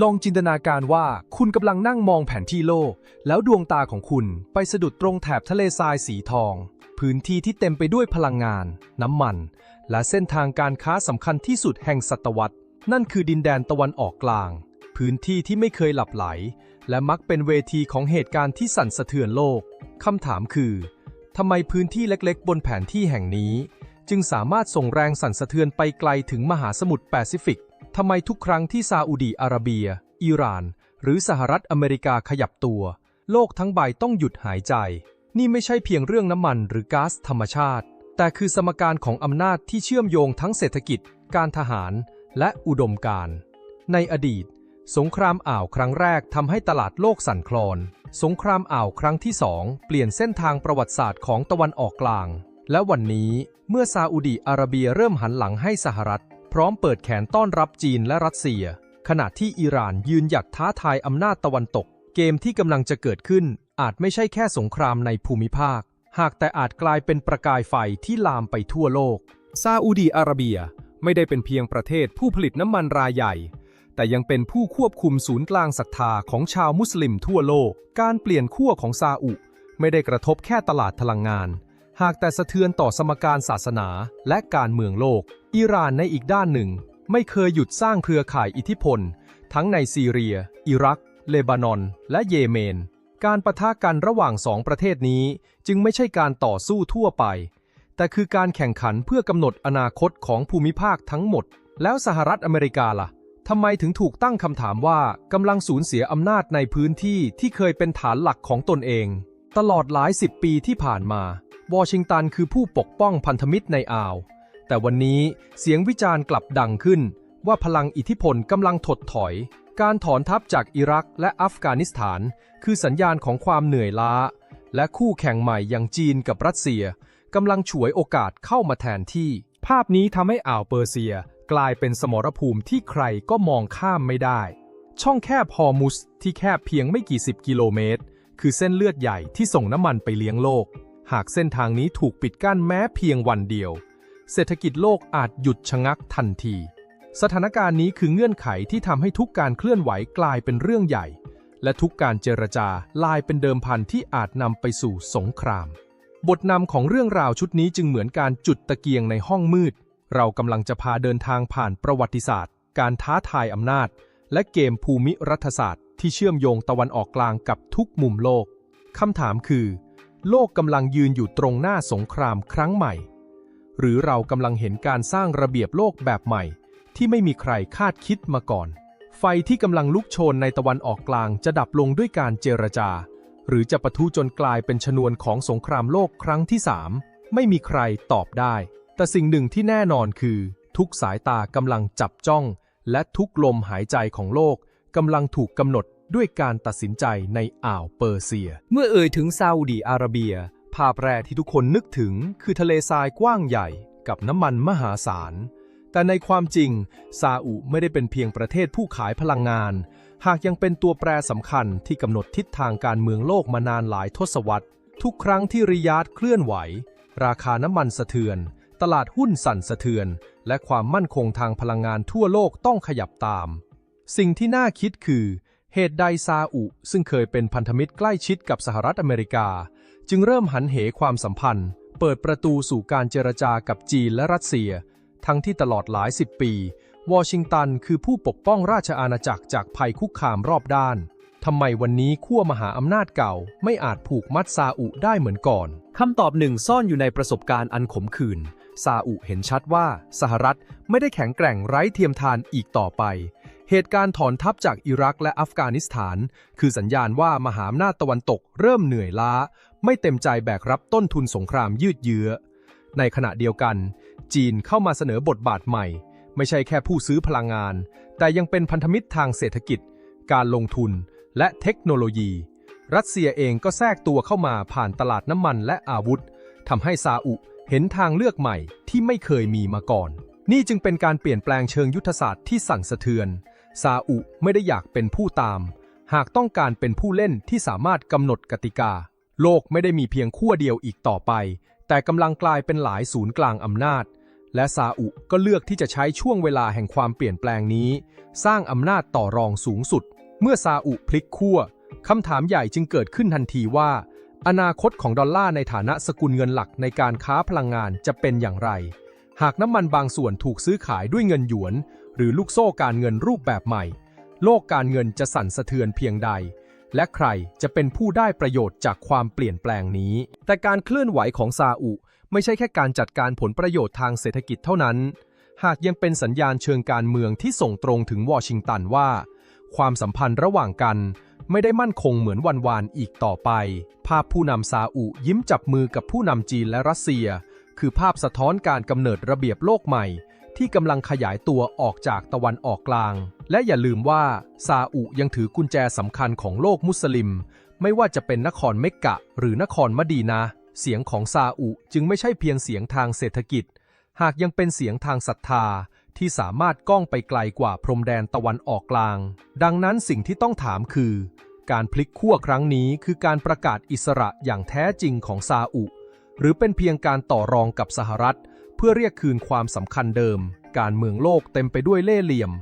ลองจินตนาการว่าคุณกำลังนั่งมองแผนที่โลก แล้วดวงตาของคุณไปสะดุดตรงแถบทะเลทรายสีทอง พื้นที่ที่เต็มไปด้วยพลังงาน น้ำมัน และเส้นทางการค้าสำคัญที่สุดแห่งศตวรรษ นั่นคือดินแดนตะวันออกกลาง พื้นที่ที่ไม่เคยหลับไหล และมักเป็นเวทีของเหตุการณ์ที่สั่นสะเทือนโลกคำถามคือทำไมพื้นที่เล็กๆ บนแผนที่แห่งนี้ จึงสามารถส่งแรงสั่นสะเทือนไปไกลถึงมหาสมุทรแปซิฟิก ทำไมทุกครั้งที่ซาอุดีอาระเบีย อิหร่าน หรือสหรัฐอเมริกาขยับตัว โลกทั้งใบต้องหยุดหายใจ นี่ไม่ใช่เพียงเรื่องน้ำมันหรือก๊าซธรรมชาติ แต่คือสมการของอำนาจที่เชื่อมโยงทั้งเศรษฐกิจ การทหาร และอุดมการณ์ในอดีต สงครามอ่าวครั้งแรกทำให้ตลาดโลกสั่นคลอน สงครามอ่าวครั้งที่สองเปลี่ยนเส้นทางประวัติศาสตร์ของตะวันออกกลาง และวันนี้เมื่อซาอุดีอาระเบียเริ่มหันหลังให้สหรัฐ พร้อมเปิดแขนต้อนรับจีนและรัสเซีย ขณะที่อิหร่านยืนหยัดท้าทายอำนาจตะวันตก เกมที่กำลังจะเกิดขึ้น อาจไม่ใช่แค่สงครามในภูมิภาค หากแต่อาจกลายเป็นประกายไฟที่ลามไปทั่วโลก ซาอุดีอาระเบียไม่ได้เป็นเพียงประเทศผู้ผลิตน้ำมันรายใหญ่ แต่ยังเป็นผู้ควบคุมศูนย์กลางศรัทธาของชาวมุสลิมทั่วโลก การเปลี่ยนขั้วของซาอุ ไม่ได้กระทบแค่ตลาดพลังงาน หากแต่สะเทือนต่อสมการศาสนาและการเมืองโลก อิหร่านในอีกด้านหนึ่ง ไม่เคยหยุดสร้างเครือข่ายอิทธิพล ทั้งในซีเรีย อิรัก เลบานอน และเยเมน การประทะกันระหว่างสองประเทศนี้จึงไม่ใช่การต่อสู้ทั่วไป แต่คือการแข่งขันเพื่อกำหนดอนาคตของภูมิภาคทั้งหมด แล้วสหรัฐอเมริกาล่ะทำไมถึงถูกตั้งคำถามว่ากำลังสูญเสียอำนาจในพื้นที่ที่เคยเป็นฐานหลักของตนเอง ตลอดหลายสิบปีที่ผ่านมา วอชิงตันคือผู้ปกป้องพันธมิตรในอ่าว แต่วันนี้เสียงวิจารณ์กลับดังขึ้น ว่าพลังอิทธิพลกำลังถดถอย การถอนทัพจากอิรักและอัฟกานิสถาน คือสัญญาณของความเหนื่อยล้า และคู่แข่งใหม่อย่างจีนกับรัสเซียกำลังฉวยโอกาสเข้ามาแทนที่ ภาพนี้ทำให้อ่าวเปอร์เซียกลายเป็นสมรภูมิที่ใครก็มองข้ามไม่ได้ ช่องแคบฮอร์มุสที่แคบเพียงไม่กี่สิบกิโลเมตร คือเส้นเลือดใหญ่ที่ส่งน้ำมันไปเลี้ยงโลก หากเส้นทางนี้ถูกปิดกั้นแม้เพียงวันเดียว เศรษฐกิจโลกอาจหยุดชะงักทันที สถานการณ์นี้คือเงื่อนไขที่ทำให้ทุกการเคลื่อนไหวกลายเป็นเรื่องใหญ่ และทุกการเจรจาลายเป็นเดิมพันที่อาจนำไปสู่สงคราม บทนำของเรื่องราวชุดนี้จึงเหมือนการจุดตะเกียงในห้องมืด เรากำลังจะพาเดินทางผ่านประวัติศาสตร์ การท้าทายอำนาจ และเกมภูมิรัฐศาสตร์ ที่เชื่อมโยงตะวันออกกลางกับทุกมุมโลกคำถามคือ โลกกำลังยืนอยู่ตรงหน้าสงครามครั้งใหม่ หรือเรากำลังเห็นการสร้างระเบียบโลกแบบใหม่ ที่ไม่มีใครคาดคิดมาก่อน ไฟที่กำลังลุกโชนในตะวันออกกลางจะดับลงด้วยการเจรจา หรือจะปะทุจนกลายเป็นชนวนของสงครามโลกครั้งที่สามไม่มีใครตอบได้ แต่สิ่งหนึ่งที่แน่นอนคือ ทุกสายตากำลังจับจ้อง และทุกลมหายใจของโลกกำลังถูกกำหนดด้วยการตัดสินใจในอ่าวเปอร์เซีย เมื่อเอ่ยถึงซาอุดีอาระเบีย ภาพแรกที่ทุกคนนึกถึงคือทะเลทรายกว้างใหญ่กับน้ำมันมหาศาล แต่ในความจริง ซาอุไม่ได้เป็นเพียงประเทศผู้ขายพลังงาน หากยังเป็นตัวแปรสำคัญที่กำหนดทิศทางการเมืองโลกมานานหลายทศวรรษ ทุกครั้งที่ริยาดเคลื่อนไหว ราคาน้ำมันสะเทือน ตลาดหุ้นสั่นสะเทือน และความมั่นคงทางพลังงานทั่วโลกต้องขยับตาม สิ่งที่น่าคิดคือ เหตุใดซาอุซึ่งเคยเป็นพันธมิตรใกล้ชิดกับสหรัฐอเมริกา จึงเริ่มหันเหความสัมพันธ์ เปิดประตูสู่การเจรจากับจีนและรัสเซีย ทั้งที่ตลอดหลายสิบปี วอชิงตันคือผู้ปกป้องราชอาณาจักรจากภัยคุกคามรอบด้านทำไมวันนี้ขั้วมหาอำนาจเก่า ไม่อาจผูกมัดซาอุได้เหมือนก่อนคำตอบหนึ่งซ่อนอยู่ในประสบการณ์อันขมขื่นซาอุเห็นชัดว่าสหรัฐไม่ได้แข็งแกร่งไร้เทียมทานอีกต่อไป เหตุการณ์ถอนทัพจากอิรักและอัฟกานิสถาน คือสัญญาณว่ามหาอำนาจตะวันตกเริ่มเหนื่อยล้า ไม่เต็มใจแบกรับต้นทุนสงครามยืดเยื้อ ในขณะเดียวกัน จีนเข้ามาเสนอบทบาทใหม่ ไม่ใช่แค่ผู้ซื้อพลังงาน แต่ยังเป็นพันธมิตรทางเศรษฐกิจ การลงทุน และเทคโนโลยี รัสเซียเองก็แทรกตัวเข้ามาผ่านตลาดน้ำมันและอาวุธทำให้ซาอุเห็นทางเลือกใหม่ที่ไม่เคยมีมาก่อน นี่จึงเป็นการเปลี่ยนแปลงเชิงยุทธศาสตร์ที่สั่นสะเทือน ซาอุไม่ได้อยากเป็นผู้ตาม หากต้องการเป็นผู้เล่นที่สามารถกำหนดกติกา โลกไม่ได้มีเพียงขั้วเดียวอีกต่อไป แต่กำลังกลายเป็นหลายศูนย์กลางอำนาจ และซาอุก็เลือกที่จะใช้ช่วงเวลาแห่งความเปลี่ยนแปลงนี้ สร้างอำนาจต่อรองสูงสุด เมื่อซาอุพลิกขั้วคำถามใหญ่จึงเกิดขึ้นทันทีว่า อนาคตของดอลลาร์ในฐานะสกุลเงินหลักในการค้าพลังงานจะเป็นอย่างไร หากน้ำมันบางส่วนถูกซื้อขายด้วยเงินหยวน หรือลูกโซ่การเงินรูปแบบใหม่ โลกการเงินจะสั่นสะเทือนเพียงใด และใครจะเป็นผู้ได้ประโยชน์จากความเปลี่ยนแปลงนี้ แต่การเคลื่อนไหวของซาอุไม่ใช่แค่การจัดการผลประโยชน์ทางเศรษฐกิจเท่านั้น หากยังเป็นสัญญาณเชิงการเมืองที่ส่งตรงถึงวอชิงตันว่า ความสัมพันธ์ระหว่างกันไม่ได้มั่นคงเหมือนวันวานอีกต่อไป ภาพผู้นำซาอุยิ้มจับมือกับผู้นำจีนและรัสเซีย คือภาพสะท้อนการกำเนิดระเบียบโลกใหม่ ที่กำลังขยายตัวออกจากตะวันออกกลาง และอย่าลืมว่าซาอุยังถือกุญแจสำคัญของโลกมุสลิม ไม่ว่าจะเป็นนครเมกกะ หรือนครมดีนะเสียงของซาอุจึงไม่ใช่เพียงเสียงทางเศรษฐกิจ หากยังเป็นเสียงทางศรัทธาที่สามารถก้องไปไกลกว่าพรมแดนตะวันออกกลาง ดังนั้นสิ่งที่ต้องถามคือ การพลิกขั้วครั้งนี้คือการประกาศอิสระอย่างแท้จริงของซาอุ หรือเป็นเพียงการต่อรองกับสหรัฐ พื่อเรียกคืนความสำคัญเดิม การเมืองโลกเต็มไปด้วยเล่ห์เหลี่ยม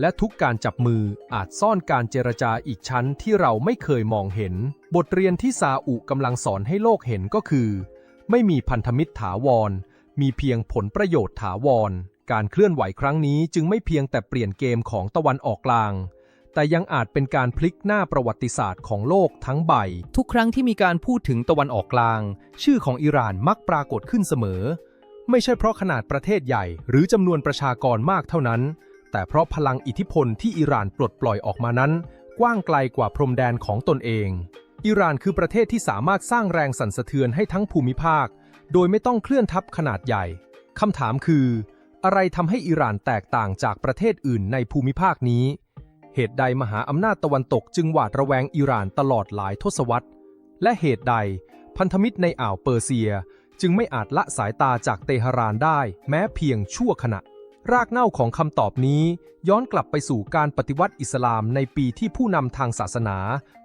และทุกการจับมืออาจซ่อนการเจรจาอีกชั้นที่เราไม่เคยมองเห็น บทเรียนที่ซาอุกำลังสอนให้โลกเห็นก็คือ ไม่มีพันธมิตรถาวร มีเพียงผลประโยชน์ถาวร การเคลื่อนไหวครั้งนี้จึงไม่เพียงแต่เปลี่ยนเกมของตะวันออกกลางแต่ยังอาจเป็นการพลิกหน้าประวัติศาสตร์ของโลกทั้งใบ ทุกครั้งที่มีการพูดถึงตะวันออกกลาง ชื่อของอิหร่านมักปรากฏขึ้นเสมอ ไม่ใช่เพราะขนาดประเทศใหญ่หรือจำนวนประชากรมากเท่านั้น แต่เพราะพลังอิทธิพลที่อิหร่านปลดปล่อยออกมานั้น กว้างไกลกว่าพรมแดนของตนเอง อิหร่านคือประเทศที่สามารถสร้างแรงสั่นสะเทือนให้ทั้งภูมิภาค โดยไม่ต้องเคลื่อนทัพขนาดใหญ่คำถามคือ อะไรทำให้อิหร่านแตกต่างจากประเทศอื่นในภูมิภาคนี้ เหตุใดมหาอำนาจตะวันตกจึงหวาดระแวงอิหร่านตลอดหลายทศวรรษ และเหตุใดพันธมิตรในอ่าวเปอร์เซีย จึงไม่อาจละสายตาจากเตหะรานได้แม้เพียงชั่วขณะ รากเหง้าของคำตอบนี้ ย้อนกลับไปสู่การปฏิวัติอิสลามในปีที่ผู้นำทางศาสนา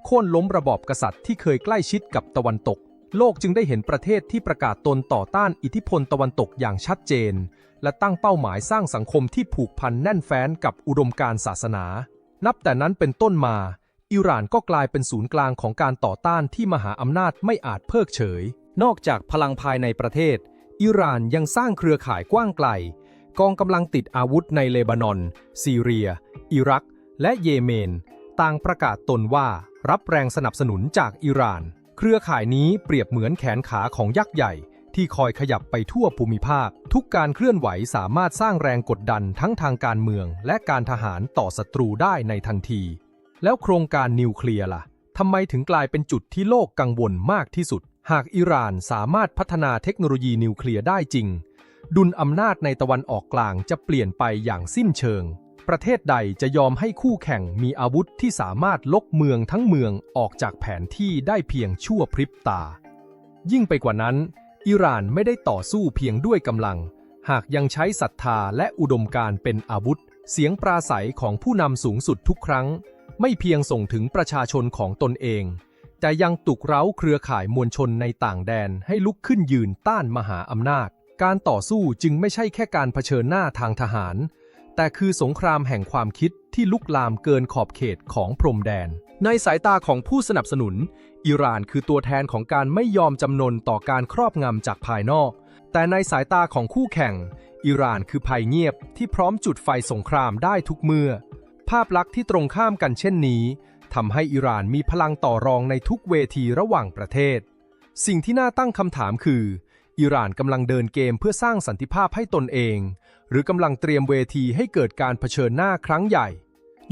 โค่นล้มระบอบกษัตริย์ที่เคยใกล้ชิดกับตะวันตก โลกจึงได้เห็นประเทศที่ประกาศตนต่อต้านอิทธิพลตะวันตกอย่างชัดเจน และตั้งเป้าหมายสร้างสังคมที่ผูกพันแน่นแฟ้นกับอุดมการศาสนา นับแต่นั้นเป็นต้นมาอิหร่านก็กลายเป็นศูนย์กลางของการต่อต้านที่มหาอำนาจไม่อาจเพิกเฉยนอกจากพลังภายในประเทศ อิหร่านยังสร้างเครือข่ายกว้างไกล กองกำลังติดอาวุธในเลบานอน ซีเรีย อิรัก และเยเมน ต่างประกาศตนว่ารับแรงสนับสนุนจากอิหร่าน เครือข่ายนี้เปรียบเหมือนแขนขาของยักษ์ใหญ่ ที่คอยขยับไปทั่วภูมิภาค ทุกการเคลื่อนไหวสามารถสร้างแรงกดดันทั้งทางการเมือง และการทหารต่อศัตรูได้ในทันที แล้วโครงการนิวเคลียร์ล่ะทำไมถึงกลายเป็นจุดที่โลกกังวลมากที่สุด หากอิหร่านสามารถพัฒนาเทคโนโลยีนิวเคลียร์ได้จริง ดุลอำนาจในตะวันออกกลางจะเปลี่ยนไปอย่างสิ้นเชิง ประเทศใดจะยอมให้คู่แข่งมีอาวุธที่สามารถลกเมืองทั้งเมืองออกจากแผนที่ได้เพียงชั่วพริบตา ยิ่งไปกว่านั้น อิหร่านไม่ได้ต่อสู้เพียงด้วยกำลัง หากยังใช้ศรัทธาและอุดมการเป็นอาวุธ เสียงปราศัยของผู้นำสูงสุดทุกครั้ง ไม่เพียงส่งถึงประชาชนของตนเอง แต่ยังตุกเร้าเครือข่ายมวลชนในต่างแดนให้ลุกขึ้นยืนต้านมหาอำนาจ การต่อสู้จึงไม่ใช่แค่การเผชิญหน้าทางทหาร แต่คือสงครามแห่งความคิดที่ลุกลามเกินขอบเขตของพรมแดน ในสายตาของผู้สนับสนุน อิหร่านคือตัวแทนของการไม่ยอมจำนนต่อการครอบงำจากภายนอก แต่ในสายตาของคู่แข่ง อิหร่านคือภัยเงียบที่พร้อมจุดไฟสงครามได้ทุกเมื่อ ภาพลักษณ์ที่ตรงข้ามกันเช่นนี้ ทำให้อิหร่านมีพลังต่อรองในทุกเวทีระหว่างประเทศ สิ่งที่น่าตั้งคำถามคือ อิหร่านกำลังเดินเกมเพื่อสร้างสันติภาพให้ตนเอง หรือกำลังเตรียมเวทีให้เกิดการเผชิญหน้าครั้งใหญ่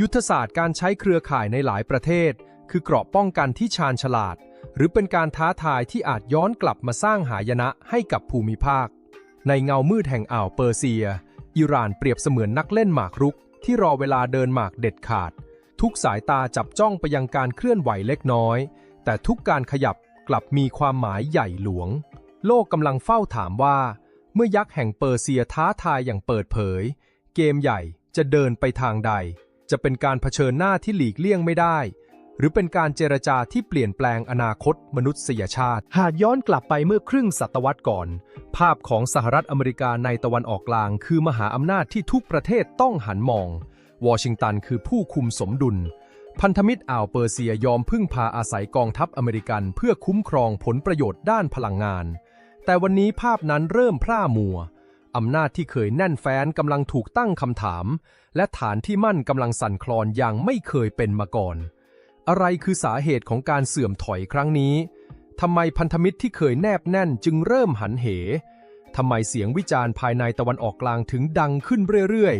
ยุทธศาสตร์การใช้เครือข่ายในหลายประเทศ คือเกราะป้องกันที่ชาญฉลาด หรือเป็นการท้าทายที่อาจย้อนกลับมาสร้างหายนะให้กับภูมิภาค ในเงามืดแห่งอ่าวเปอร์เซีย อิหร่านเปรียบเสมือนนักเล่นหมากรุกที่รอเวลาเดินหมากเด็ดขาด ทุกสายตาจับจ้องไปยังการเคลื่อนไหวเล็กน้อย แต่ทุกการขยับกลับมีความหมายใหญ่หลวง โลกกำลังเฝ้าถามว่า เมื่อยักษ์แห่งเปอร์เซียท้าทายอย่างเปิดเผย เกมใหญ่จะเดินไปทางใด จะเป็นการเผชิญหน้าที่หลีกเลี่ยงไม่ได้ หรือเป็นการเจรจาที่เปลี่ยนแปลงอนาคตมนุษยชาติ หากย้อนกลับไปเมื่อครึ่งศตวรรษก่อน ภาพของสหรัฐอเมริกาในตะวันออกกลาง คือมหาอำนาจที่ทุกประเทศต้องหันมอง วอชิงตันคือผู้คุมสมดุล พันธมิตรอ่าวเปอร์เซียยอมพึ่งพาอาศัยกองทัพอเมริกันเพื่อคุ้มครองผลประโยชน์ด้านพลังงาน แต่วันนี้ภาพนั้นเริ่มพร่ามัวอำนาจที่เคยแน่นแฟ้นกำลังถูกตั้งคำถาม และฐานที่มั่นกำลังสั่นคลอนอย่างไม่เคยเป็นมาก่อน อะไรคือสาเหตุของการเสื่อมถอยครั้งนี้ทำไมพันธมิตรที่เคยแนบแน่นจึงเริ่มหันเหทำไมเสียงวิจารณ์ภายในตะวันออกกลางถึงดังขึ้นเรื่อย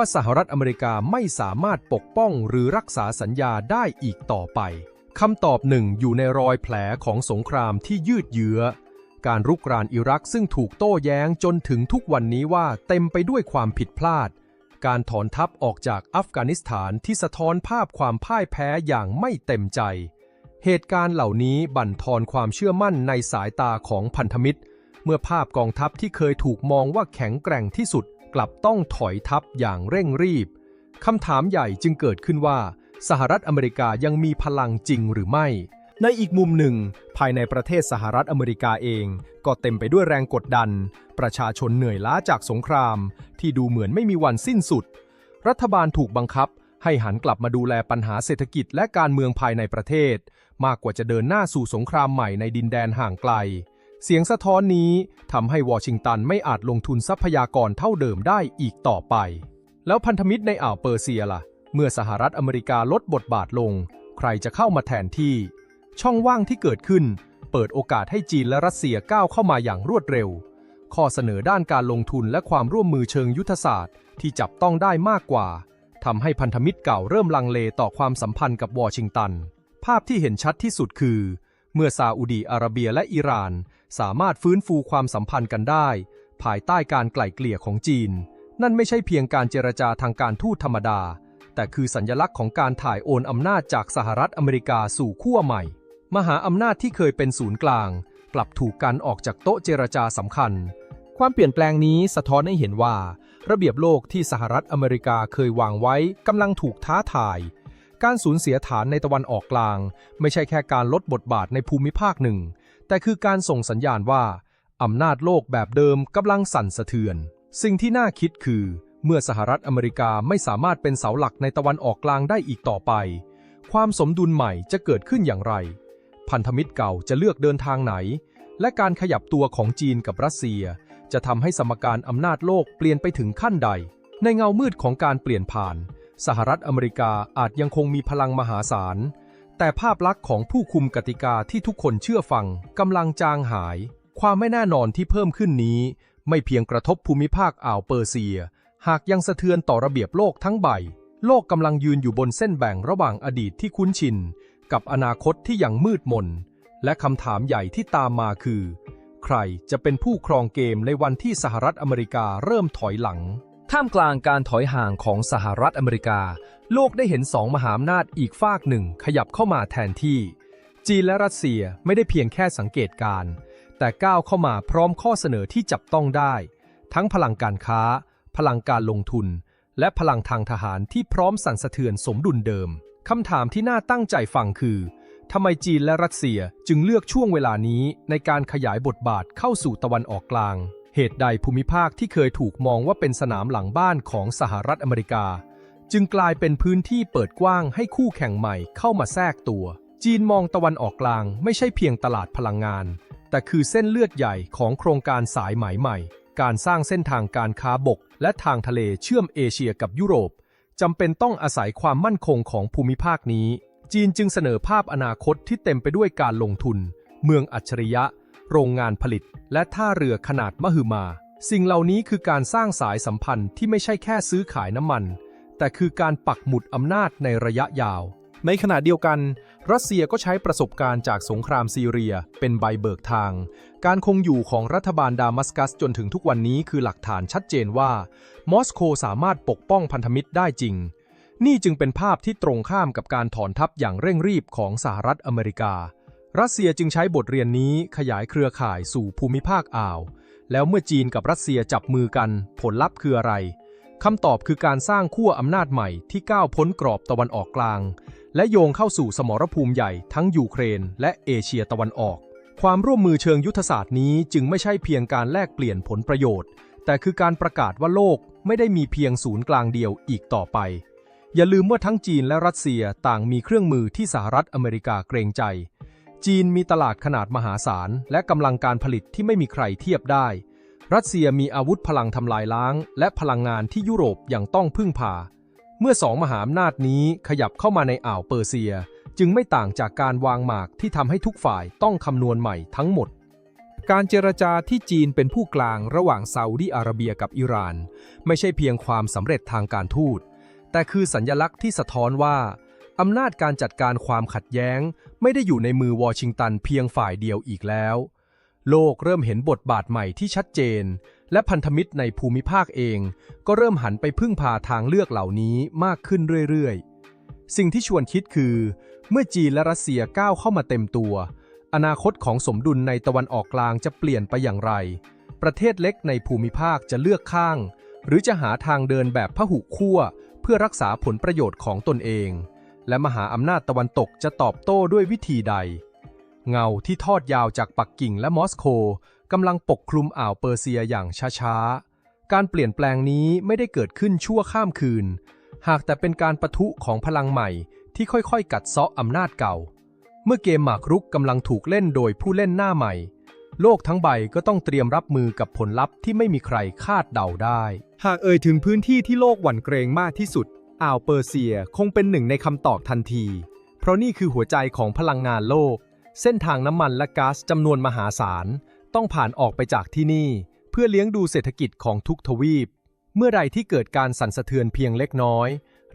ว่าสหรัฐอเมริกาไม่สามารถปกป้องหรือรักษาสัญญาได้อีกต่อไปคำตอบหนึ่งอยู่ในรอยแผลของสงครามที่ยืดเยื้อ การรุกรานอิรักซึ่งถูกโต้แย้งจนถึงทุกวันนี้ว่าเต็มไปด้วยความผิดพลาด การถอนทัพออกจากอัฟกานิสถานที่สะท้อนภาพความพ่ายแพ้อย่างไม่เต็มใจ เหตุการณ์เหล่านี้บั่นทอนความเชื่อมั่นในสายตาของพันธมิตร เมื่อภาพกองทัพที่เคยถูกมองว่าแข็งแกร่งที่สุด กลับต้องถอยทัพอย่างเร่งรีบ คำถามใหญ่จึงเกิดขึ้นว่า สหรัฐอเมริกายังมีพลังจริงหรือไม่ ในอีกมุมหนึ่ง ภายในประเทศสหรัฐอเมริกาเอง ก็เต็มไปด้วยแรงกดดัน ประชาชนเหนื่อยล้าจากสงคราม ที่ดูเหมือนไม่มีวันสิ้นสุด รัฐบาลถูกบังคับให้หันกลับมาดูแลปัญหาเศรษฐกิจและการเมืองภายในประเทศ มากกว่าจะเดินหน้าสู่สงครามใหม่ในดินแดนห่างไกล เสียงสะท้อนนี้ทำให้วอชิงตันไม่อาจลงทุนทรัพยากรเท่าเดิมได้อีกต่อไป แล้วพันธมิตรในอ่าวเปอร์เซียล่ะ เมื่อสหรัฐอเมริกาลดบทบาทลง ใครจะเข้ามาแทนที่ ช่องว่างที่เกิดขึ้น เปิดโอกาสให้จีนและรัสเซียก้าวเข้ามาอย่างรวดเร็ว ข้อเสนอด้านการลงทุนและความร่วมมือเชิงยุทธศาสตร์ ที่จับต้องได้มากกว่าทำให้พันธมิตรเก่าเริ่มลังเลต่อความสัมพันธ์กับวอชิงตัน ภาพที่เห็นชัดที่สุดคือ เมื่อซาอุดีอาระเบียและอิหร่าน สามารถฟื้นฟูความสัมพันธ์กันได้ ภายใต้การไกล่เกลี่ยของจีน นั่นไม่ใช่เพียงการเจรจาทางการทูตธรรมดา แต่คือสัญญลักษณ์ของการถ่ายโอนอำนาจจากสหรัฐอเมริกาสู่ขั้วใหม่ มหาอำนาจที่เคยเป็นศูนย์กลาง กลับถูกกันออกจากโต๊ะเจรจาสำคัญ ความเปลี่ยนแปลงนี้สะท้อนให้เห็นว่า ระเบียบโลกที่สหรัฐอเมริกาเคยวางไว้กำลังถูกท้าทายการสูญเสียฐานในตะวันออกกลาง ไม่ใช่แค่การลดบทบาทในภูมิภาคหนึ่ง แต่คือการส่งสัญญาณว่า อำนาจโลกแบบเดิมกำลังสั่นสะเทือน สิ่งที่น่าคิดคือ เมื่อสหรัฐอเมริกาไม่สามารถเป็นเสาหลักในตะวันออกกลางได้อีกต่อไป ความสมดุลใหม่จะเกิดขึ้นอย่างไร พันธมิตรเก่าจะเลือกเดินทางไหน และการขยับตัวของจีนกับรัสเซีย จะทำให้สมการอำนาจโลกเปลี่ยนไปถึงขั้นใด ในเงามืดของการเปลี่ยนผ่าน สหรัฐอเมริกาอาจยังคงมีพลังมหาศาล แต่ภาพลักษณ์ของผู้คุมกติกาที่ทุกคนเชื่อฟังกำลังจางหาย ความไม่แน่นอนที่เพิ่มขึ้นนี้ ไม่เพียงกระทบภูมิภาคอ่าวเปอร์เซีย หากยังสะเทือนต่อระเบียบโลกทั้งใบ โลกกำลังยืนอยู่บนเส้นแบ่งระหว่างอดีตที่คุ้นชิน กับอนาคตที่ยังมืดมน และคำถามใหญ่ที่ตามมาคือ ใครจะเป็นผู้ครองเกมในวันที่สหรัฐอเมริกาเริ่มถอยหลัง ท่ามกลางการถอยห่างของสหรัฐอเมริกา โลกได้เห็นสองมหาอำนาจอีกฝากหนึ่งขยับเข้ามาแทนที่ จีนและรัสเซียไม่ได้เพียงแค่สังเกตการ แต่ก้าวเข้ามาพร้อมข้อเสนอที่จับต้องได้ ทั้งพลังการค้า พลังการลงทุน และพลังทางทหารที่พร้อมสั่นสะเทือนสมดุลเดิมคำถามที่น่าตั้งใจฟังคือทำไมจีนและรัสเซียจึงเลือกช่วงเวลานี้ในการขยายบทบาทเข้าสู่ตะวันออกกลาง เหตุใดภูมิภาคที่เคยถูกมองว่าเป็นสนามหลังบ้านของสหรัฐอเมริกา จึงกลายเป็นพื้นที่เปิดกว้างให้คู่แข่งใหม่เข้ามาแทรกตัว จีนมองตะวันออกกลางไม่ใช่เพียงตลาดพลังงาน แต่คือเส้นเลือดใหญ่ของโครงการสายไหมใหม่ การสร้างเส้นทางการค้าบก และทางทะเลเชื่อมเอเชียกับยุโรปจำเป็นต้องอาศัยความมั่นคงของภูมิภาคนี้ จีนจึงเสนอภาพอนาคตที่เต็มไปด้วยการลงทุน เมืองอัจฉริยะ โรงงานผลิต และท่าเรือขนาดมหึมา สิ่งเหล่านี้คือการสร้างสายสัมพันธ์ที่ไม่ใช่แค่ซื้อขายน้ำมัน แต่คือการปักหมุดอำนาจในระยะยาว ในขณะเดียวกัน รัสเซียก็ใช้ประสบการณ์จากสงครามซีเรีย เป็นใบเบิกทาง การคงอยู่ของรัฐบาลดามัสกัสจนถึงทุกวันนี้คือหลักฐานชัดเจนว่า มอสโกสามารถปกป้องพันธมิตรได้จริงนี่จึงเป็นภาพที่ตรงข้ามกับการถอนทัพอย่างเร่งรีบของสหรัฐอเมริกา รัสเซียจึงใช้บทเรียนนี้ขยายเครือข่ายสู่ภูมิภาคอ่าว แล้วเมื่อจีนกับรัสเซียจับมือกันผลลัพธ์คืออะไรคำตอบคือการสร้างขั้วอำนาจใหม่ที่ก้าวพ้นกรอบตะวันออกกลาง และโยงเข้าสู่สมรภูมิใหญ่ทั้งยูเครน และเอเชียตะวันออก ความร่วมมือเชิงยุทธศาสตร์นี้จึงไม่ใช่เพียงการแลกเปลี่ยนผลประโยชน์ แต่คือการประกาศว่าโลกไม่ได้มีเพียงศูนย์กลางเดียวอีกต่อไป อย่าลืมว่าทั้งจีนและรัสเซียต่างมีเครื่องมือที่สหรัฐอเมริกาเกรงใจ จีนมีตลาดขนาดมหาศาล และกำลังการผลิตที่ไม่มีใครเทียบได้ รัสเซียมีอาวุธพลังทำลายล้าง และพลังงานที่ยุโรปยังต้องพึ่งพา เมื่อสองมหาอำนาจนี้ขยับเข้ามาในอ่าวเปอร์เซีย จึงไม่ต่างจากการวางหมากที่ทำให้ทุกฝ่ายต้องคำนวณใหม่ทั้งหมดการเจรจาที่จีนเป็นผู้กลางระหว่างซาอุดีอาระเบียกับอิหร่าน ไม่ใช่เพียงความสำเร็จทางการทูต แต่คือสัญญลักษณ์ที่สะท้อนว่า อำนาจการจัดการความขัดแย้ง ไม่ได้อยู่ในมือวอชิงตันเพียงฝ่ายเดียวอีกแล้ว โลกเริ่มเห็นบทบาทใหม่ที่ชัดเจน และพันธมิตรในภูมิภาคเอง ก็เริ่มหันไปพึ่งพาทางเลือกเหล่านี้มากขึ้นเรื่อยๆ สิ่งที่ชวนคิดคือ เมื่อจีนและรัสเซียก้าวเข้ามาเต็มตัว อนาคตของสมดุลในตะวันออกกลางจะเปลี่ยนไปอย่างไร ประเทศเล็กในภูมิภาคจะเลือกข้าง หรือจะหาทางเดินแบบพหุขั้วเพื่อรักษาผลประโยชน์ของตนเอง และมหาอำนาจตะวันตกจะตอบโต้ด้วยวิธีใด เงาที่ทอดยาวจากปักกิ่งและมอสโกกำลังปกคลุมอ่าวเปอร์เซียอย่างช้าๆ การเปลี่ยนแปลงนี้ไม่ได้เกิดขึ้นชั่วข้ามคืน หากแต่เป็นการประทุของพลังใหม่ที่ค่อยๆ กัดเซาะอำนาจเก่า เมื่อเกมหมากรุกกำลังถูกเล่นโดยผู้เล่นหน้าใหม่ โลกทั้งใบก็ต้องเตรียมรับมือกับผลลัพธ์ที่ไม่มีใครคาดเดาได้ หากเอ่ยถึงพื้นที่ที่โลกหวั่นเกรงมากที่สุด อ่าวเปอร์เซียคงเป็นหนึ่งในคำตอบทันที เพราะนี่คือหัวใจของพลังงานโลก เส้นทางน้ำมันและก๊าซจำนวนมหาศาล ต้องผ่านออกไปจากที่นี่ เพื่อเลี้ยงดูเศรษฐกิจของทุกทวีป เมื่อใดที่เกิดการสั่นสะเทือนเพียงเล็กน้อย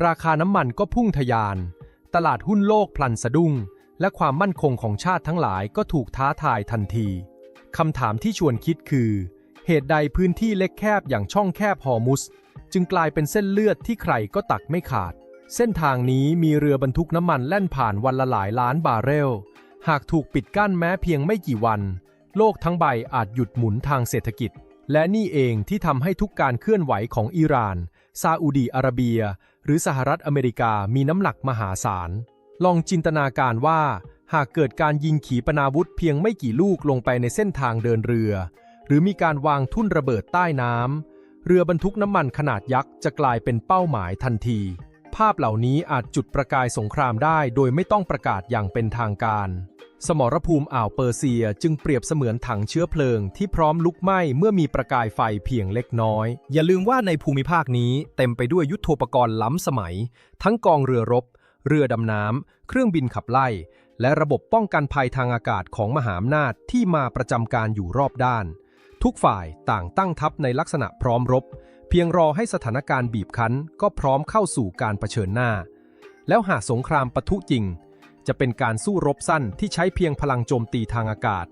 ราคาน้ำมันก็พุ่งทะยาน ตลาดหุ้นโลกพลันสะดุ้ง และความมั่นคงของชาติทั้งหลายก็ถูกท้าทายทันทีคำถามที่ชวนคิดคือ เหตุใดพื้นที่เล็กแคบอย่างช่องแคบฮอร์มุส จึงกลายเป็นเส้นเลือดที่ใครก็ตักไม่ขาด เส้นทางนี้มีเรือบรรทุกน้ำมันแล่นผ่านวันละหลายล้านบาร์เรล หากถูกปิดกั้นแม้เพียงไม่กี่วัน โลกทั้งใบอาจหยุดหมุนทางเศรษฐกิจ และนี่เองที่ทำให้ทุกการเคลื่อนไหวของอิหร่าน ซาอุดีอาระเบีย หรือสหรัฐอเมริกามีน้ำหนักมหาศาล ลองจินตนาการว่า หากเกิดการยิงขีปนาวุธเพียงไม่กี่ลูกลงไปในเส้นทางเดินเรือ หรือมีการวางทุ่นระเบิดใต้น้ำ เรือบรรทุกน้ำมันขนาดยักษ์จะกลายเป็นเป้าหมายทันที ภาพเหล่านี้อาจจุดประกายสงครามได้โดยไม่ต้องประกาศอย่างเป็นทางการ สมรภูมิอ่าวเปอร์เซียจึงเปรียบเสมือนถังเชื้อเพลิงที่พร้อมลุกไหม้เมื่อมีประกายไฟเพียงเล็กน้อย อย่าลืมว่าในภูมิภาคนี้เต็มไปด้วยยุทโธปกรณ์ล้ำสมัย ทั้งกองเรือรบ เรือดำน้ำเครื่องบินขับไล่ และระบบป้องกันภัยทางอากาศของมหาอำนาจที่มาประจำการอยู่รอบด้าน ทุกฝ่ายต่างตั้งทัพในลักษณะพร้อมรบ เพียงรอให้สถานการณ์บีบคั้นก็พร้อมเข้าสู่การเผชิญหน้า แล้วหากสงครามปะทุจริง จะเป็นการสู้รบสั้นที่ใช้เพียงพลังโจมตีทางอากาศ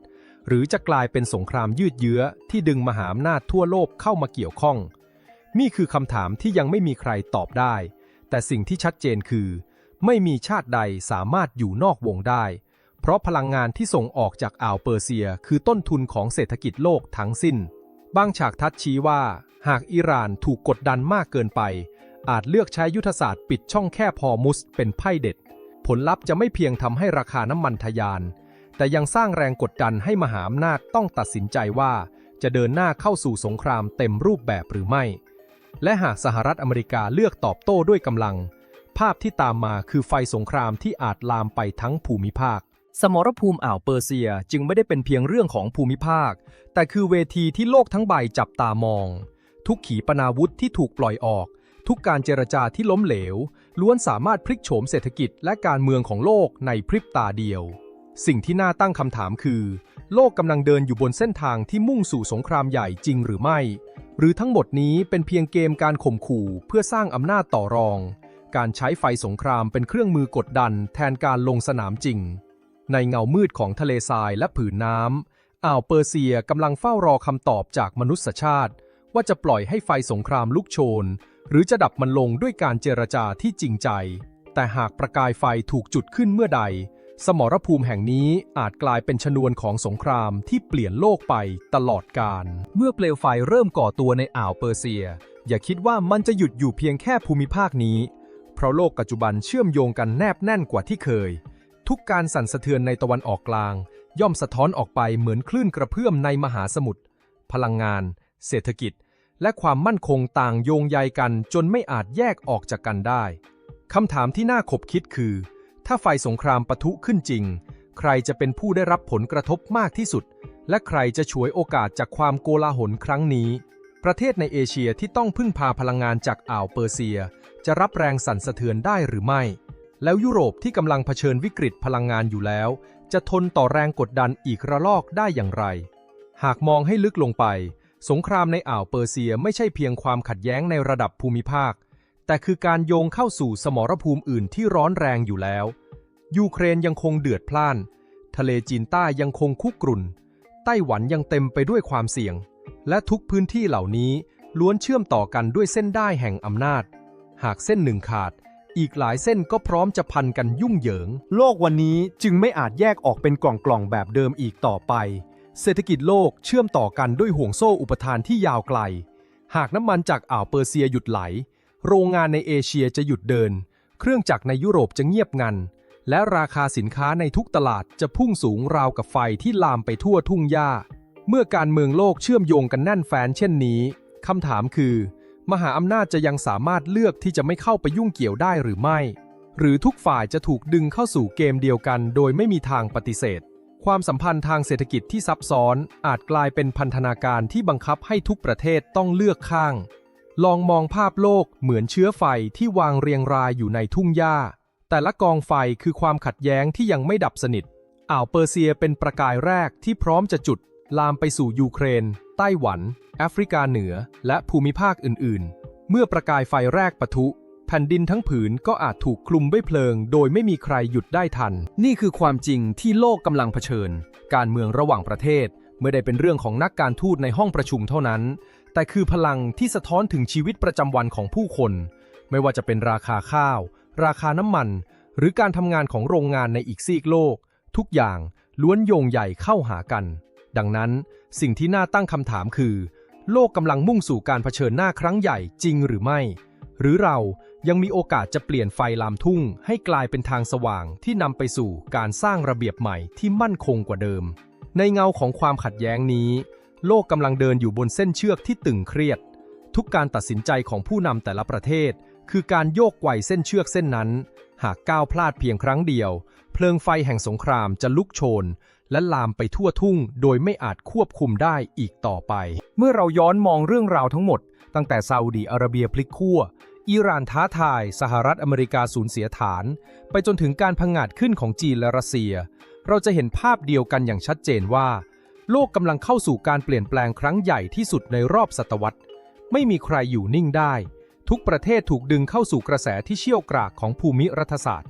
หรือจะกลายเป็นสงครามยืดเยื้อที่ดึงมหาอำนาจทั่วโลกเข้ามาเกี่ยวข้อง นี่คือคำถามที่ยังไม่มีใครตอบได้ แต่สิ่งที่ชัดเจนคือ ไม่มีชาติใดสามารถอยู่นอกวงได้ เพราะพลังงานที่ส่งออกจากอ่าวเปอร์เซียคือต้นทุนของเศรษฐกิจโลกทั้งสิ้น บางฉากทัดชี้ว่า หากอิหร่านถูกกดดันมากเกินไป อาจเลือกใช้ยุทธศาสตร์ปิดช่องแคบฮอร์มุสเป็นไพ่เด็ด ผลลัพธ์จะไม่เพียงทำให้ราคาน้ำมันทะยาน แต่ยังสร้างแรงกดดันให้มหาอำนาจต้องตัดสินใจว่า จะเดินหน้าเข้าสู่สงครามเต็มรูปแบบหรือไม่ และหากสหรัฐอเมริกาเลือกตอบโต้ด้วยกำลัง ภาพที่ตามมาคือไฟสงครามที่อาจลามไปทั้งภูมิภาค สมรภูมิอ่าวเปอร์เซียจึงไม่ได้เป็นเพียงเรื่องของภูมิภาค แต่คือเวทีที่โลกทั้งใบจับตามอง ทุกขีปนาวุธที่ถูกปล่อยออก ทุกการเจรจาที่ล้มเหลว ล้วนสามารถพลิกโฉมเศรษฐกิจและการเมืองของโลกในพริบตาเดียว สิ่งที่น่าตั้งคำถามคือ โลกกำลังเดินอยู่บนเส้นทางที่มุ่งสู่สงครามใหญ่จริงหรือไม่ หรือทั้งหมดนี้เป็นเพียงเกมการข่มขู่เพื่อสร้างอำนาจต่อรอง การใช้ไฟสงครามเป็นเครื่องมือกดดัน แทนการลงสนามจริง ในเงามืดของทะเลทรายและผืนน้ำอ่าวเปอร์เซียกำลังเฝ้ารอคำตอบจากมนุษยชาติ ว่าจะปล่อยให้ไฟสงครามลุกโชน หรือจะดับมันลงด้วยการเจรจาที่จริงใจ แต่หากประกายไฟถูกจุดขึ้นเมื่อใด สมรภูมิแห่งนี้อาจกลายเป็นชนวนของสงครามที่เปลี่ยนโลกไปตลอดกาลเมื่อเปลวไฟเริ่มก่อตัวในอ่าวเปอร์เซีย อย่าคิดว่ามันจะหยุดอยู่เพียงแค่ภูมิภาคนี้ เพราะโลกปัจจุบันเชื่อมโยงกันแนบแน่นกว่าที่เคย ทุกการสั่นสะเทือนในตะวันออกกลาง ย่อมสะท้อนออกไปเหมือนคลื่นกระเพื่อมในมหาสมุทรพลังงาน เศรษฐกิจ และความมั่นคงต่างโยงใยกันจนไม่อาจแยกออกจากกันได้คำถามที่น่าขบคิดคือ ถ้าไฟสงครามปะทุขึ้นจริง ใครจะเป็นผู้ได้รับผลกระทบมากที่สุด และใครจะฉวยโอกาสจากความโกลาหลครั้งนี้ ประเทศในเอเชียที่ต้องพึ่งพาพลังงานจากอ่าวเปอร์เซีย จะรับแรงสั่นสะเทือนได้หรือไม่ แล้วยุโรปที่กำลังเผชิญวิกฤตพลังงานอยู่แล้ว จะทนต่อแรงกดดันอีกระลอกได้อย่างไร หากมองให้ลึกลงไป สงครามในอ่าวเปอร์เซียไม่ใช่เพียงความขัดแย้งในระดับภูมิภาค แต่คือการโยงเข้าสู่สมรภูมิอื่นที่ร้อนแรงอยู่แล้ว ยูเครนยังคงเดือดพล่าน ทะเลจีนใต้ยังคงคุกกรุ่น ไต้หวันยังเต็มไปด้วยความเสี่ยง และทุกพื้นที่เหล่านี้ล้วนเชื่อมต่อกันด้วยเส้นได้ายแห่งอำนาจ หากเส้นหนึ่งขาด อีกหลายเส้นก็พร้อมจะพันกันยุ่งเหยิง โลกวันนี้จึงไม่อาจแยกออกเป็นกล่องๆแบบเดิมอีกต่อไป เศรษฐกิจโลกเชื่อมต่อกันด้วยห่วงโซ่อุปทานที่ยาวไกล หากน้ำมันจากอ่าวเปอร์เซียหยุดไหล โรงงานในเอเชียจะหยุดเดิน เครื่องจักรในยุโรปจะเงียบงัน และราคาสินค้าในทุกตลาดจะพุ่งสูงราวกับไฟที่ลามไปทั่วทุ่งหญ้า เมื่อการเมืองโลกเชื่อมโยงกันแน่นแฟนเช่นนี้คำถามคือ มหาอำนาจจะยังสามารถเลือกที่จะไม่เข้าไปยุ่งเกี่ยวได้หรือไม่ หรือทุกฝ่ายจะถูกดึงเข้าสู่เกมเดียวกัน โดยไม่มีทางปฏิเสธ ความสัมพันธ์ทางเศรษฐกิจที่ซับซ้อน อาจกลายเป็นพันธนาการที่บังคับให้ทุกประเทศต้องเลือกข้าง ลองมองภาพโลกเหมือนเชื้อไฟที่วางเรียงรายอยู่ในทุ่งหญ้า แต่ละกองไฟคือความขัดแย้งที่ยังไม่ดับสนิท อ่าวเปอร์เซียเป็นประกายแรกที่พร้อมจะจุด ลามไปสู่ยูเครน ไต้หวัน แอฟริกาเหนือ และภูมิภาคอื่นๆ เมื่อประกายไฟแรกปะทุ แผ่นดินทั้งผืนก็อาจถูกคลุมด้วยเพลิง โดยไม่มีใครหยุดได้ทัน นี่คือความจริงที่โลกกำลังเผชิญ การเมืองระหว่างประเทศไม่ได้เป็นเรื่องของนักการทูตในห้องประชุมเท่านั้น แต่คือพลังที่สะท้อนถึงชีวิตประจำวันของผู้คน ไม่ว่าจะเป็นราคาข้าว ราคาน้ำมัน หรือการทำงานของโรงงานในอีกซีกโลก ทุกอย่างล้วนโยงใหญ่เข้าหากัน ดังนั้นสิ่งที่น่าตั้งคำถามคือ โลกกำลังมุ่งสู่การเผชิญหน้าครั้งใหญ่จริงหรือไม่ หรือเรายังมีโอกาสจะเปลี่ยนไฟลามทุ่ง ให้กลายเป็นทางสว่างที่นำไปสู่การสร้างระเบียบใหม่ที่มั่นคงกว่าเดิม ในเงาของความขัดแย้งนี้ โลกกำลังเดินอยู่บนเส้นเชือกที่ตึงเครียด ทุกการตัดสินใจของผู้นำแต่ละประเทศ คือการโยกไกวเส้นเชือกเส้นนั้น หากก้าวพลาดเพียงครั้งเดียว เพลิงไฟแห่งสงครามจะลุกโชน และลามไปทั่วทุ่ง โดยไม่อาจควบคุมได้อีกต่อไป เมื่อเราย้อนมองเรื่องราวทั้งหมด ตั้งแต่ซาอุดีอาระเบียพลิกขั้วอิหร่านท้าทาย สหรัฐอเมริกาสูญเสียฐาน ไปจนถึงการพังงาดขึ้นของจีนและรัสเซีย เราจะเห็นภาพเดียวกันอย่างชัดเจนว่า โลกกำลังเข้าสู่การเปลี่ยนแปลงครั้งใหญ่ที่สุดในรอบศตวรรษ ไม่มีใครอยู่นิ่งได้ ทุกประเทศถูกดึงเข้าสู่กระแสที่เชี่ยวกรากของภูมิรัฐศาสตร์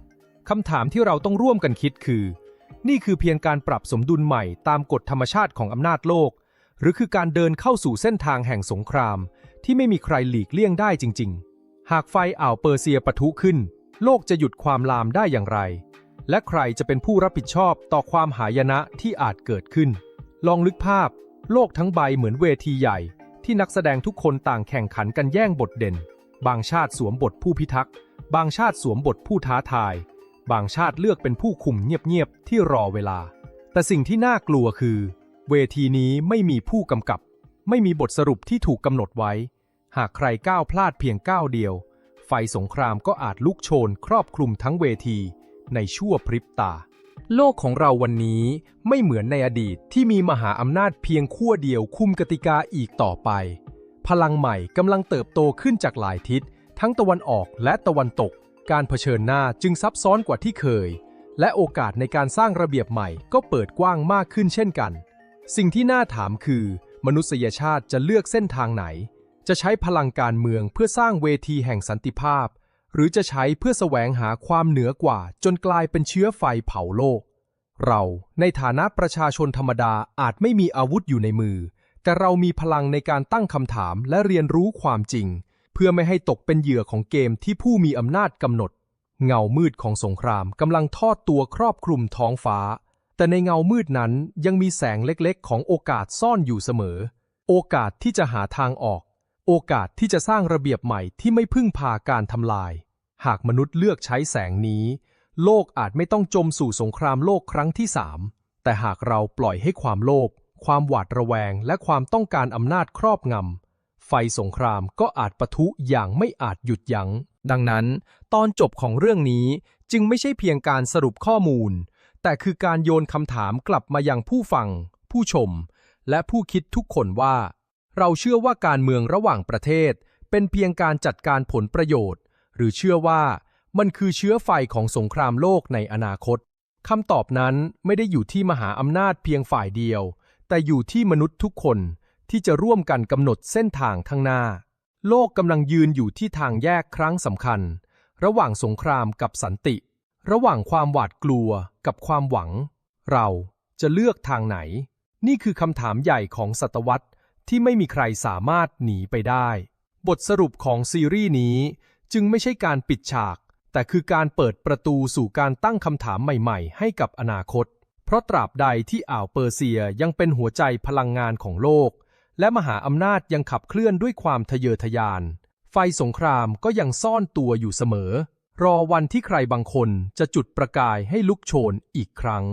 คำถามที่เราต้องร่วมกันคิดคือ นี่คือเพียงการปรับสมดุลใหม่ตามกฎธรรมชาติของอำนาจโลก หรือคือการเดินเข้าสู่เส้นทางแห่งสงคราม ที่ไม่มีใครหลีกเลี่ยงได้จริง ๆ หากไฟอ่าวเปอร์เซียปะทุขึ้น โลกจะหยุดความลามได้อย่างไร และใครจะเป็นผู้รับผิดชอบต่อความหายนะที่อาจเกิดขึ้น ลองลึกภาพ โลกทั้งใบเหมือนเวทีใหญ่ ที่นักแสดงทุกคนต่างแข่งขันกันแย่งบทเด่น บางชาติสวมบทผู้พิทักษ์ บางชาติสวมบทผู้ท้าทาย บางชาติเลือกเป็นผู้คุมเงียบๆที่รอเวลา แต่สิ่งที่น่ากลัวคือ เวทีนี้ไม่มีผู้กำกับ ไม่มีบทสรุปที่ถูกกำหนดไว้ หากใครก้าวพลาดเพียงก้าวเดียว ไฟสงครามก็อาจลุกโชนครอบคลุมทั้งเวทีในชั่วพริบตา โลกของเราวันนี้ไม่เหมือนในอดีตที่มีมหาอำนาจเพียงขั้วเดียวคุมกติกาอีกต่อไป พลังใหม่กำลังเติบโตขึ้นจากหลายทิศ ทั้งตะวันออกและตะวันตก การเผชิญหน้าจึงซับซ้อนกว่าที่เคย และโอกาสในการสร้างระเบียบใหม่ก็เปิดกว้างมากขึ้นเช่นกัน สิ่งที่น่าถามคือ มนุษยชาติจะเลือกเส้นทางไหน จะใช้พลังการเมืองเพื่อสร้างเวทีแห่งสันติภาพ หรือจะใช้เพื่อแสวงหาความเหนือกว่า จนกลายเป็นเชื้อไฟเผาโลก เราในฐานะประชาชนธรรมดาอาจไม่มีอาวุธอยู่ในมือ แต่เรามีพลังในการตั้งคำถามและเรียนรู้ความจริง เพื่อไม่ให้ตกเป็นเหยื่อของเกมที่ผู้มีอำนาจกำหนด เงามืดของสงครามกำลังทอดตัวครอบคลุมท้องฟ้า แต่ในเงามืดนั้นยังมีแสงเล็กๆ ของโอกาสซ่อนอยู่เสมอ โอกาสที่จะหาทางออก โอกาสที่จะสร้างระเบียบใหม่ที่ไม่พึ่งพาการทำลาย หากมนุษย์เลือกใช้แสงนี้ โลกอาจไม่ต้องจมสู่สงครามโลกครั้งที่สามแต่หากเราปล่อยให้ความโลภความหวาดระแวงและความต้องการอำนาจครอบงำ ไฟสงครามก็อาจปะทุอย่างไม่อาจหยุดยัง้ง ดังนั้น ตอนจบของเรื่องนี้จึงไม่ใช่เพียงการสรุปข้อมูล แต่คือการโยนคำถามกลับมายังผู้ฟัง ผู้ชม และผู้คิดทุกคนว่า เราเชื่อว่าการเมืองระหว่างประเทศ เป็นเพียงการจัดการผลประโยชน์ หรือเชื่อว่ามันคือเชื้อไฟของสงครามโลกในอนาคตคำตอบนั้นไม่ได้อยู่ที่มหาอำนาจเพียงฝ่ายเดียว แต่อยู่ที่มนุษย์ทุกคน ที่จะร่วมกันกำหนดเส้นทางข้างหน้า โลกกำลังยืนอยู่ที่ทางแยกครั้งสำคัญ ระหว่างสงครามกับสันติ ระหว่างความหวาดกลัวกับความหวัง เราจะเลือกทางไหน นี่คือคำถามใหญ่ของศตวรรษที่ไม่มีใครสามารถหนีไปได้ บทสรุปของซีรีส์นี้จึงไม่ใช่การปิดฉาก แต่คือการเปิดประตูสู่การตั้งคำถามใหม่ๆ ให้กับอนาคต เพราะตราบใดที่อ่าวเปอร์เซียยังเป็นหัวใจพลังงานของโลก และมหาอำนาจยังขับเคลื่อนด้วยความทะเยอทะยาน ไฟสงครามก็ยังซ่อนตัวอยู่เสมอ รอวันที่ใครบางคนจะจุดประกายให้ลุกโชนอีกครั้ง